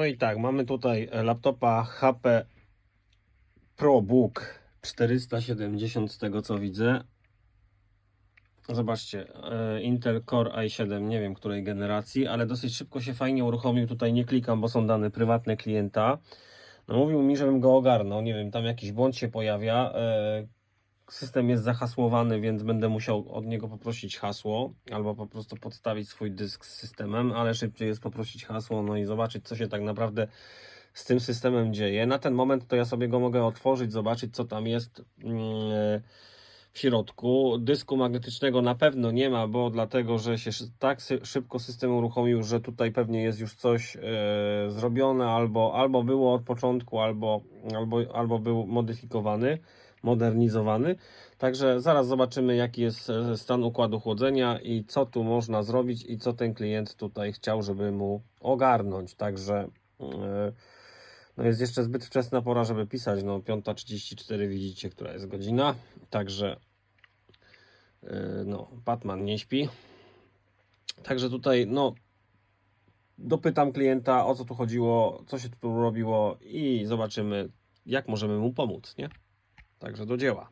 No i tak, mamy tutaj e, laptopa HP ProBook 470 z tego co widzę. Zobaczcie, e, Intel Core i7, nie wiem której generacji, ale dosyć szybko się fajnie uruchomił. Tutaj nie klikam, bo są dane prywatne klienta. No mówił mi, żebym go ogarnął. Nie wiem, tam jakiś błąd się pojawia. System jest zahasłowany, więc będę musiał od niego poprosić hasło, albo po prostu podstawić swój dysk z systemem, ale szybciej jest poprosić hasło, no i zobaczyć, co się tak naprawdę z tym systemem dzieje. Na ten moment to ja sobie go mogę otworzyć, zobaczyć, co tam jest mm, w środku. Dysku magnetycznego na pewno nie ma, bo dlatego, że się tak szybko system uruchomił, że tutaj pewnie jest już coś e, zrobione, albo, albo było od początku, albo, albo, albo był modyfikowany modernizowany. Także zaraz zobaczymy, jaki jest e, stan układu chłodzenia i co tu można zrobić i co ten klient tutaj chciał, żeby mu ogarnąć. Także e, no jest jeszcze zbyt wczesna pora, żeby pisać. No 5.34 widzicie, która jest godzina. Także e, no, Batman nie śpi. Także tutaj no dopytam klienta o co tu chodziło, co się tu robiło i zobaczymy jak możemy mu pomóc, nie? Także do dzieła.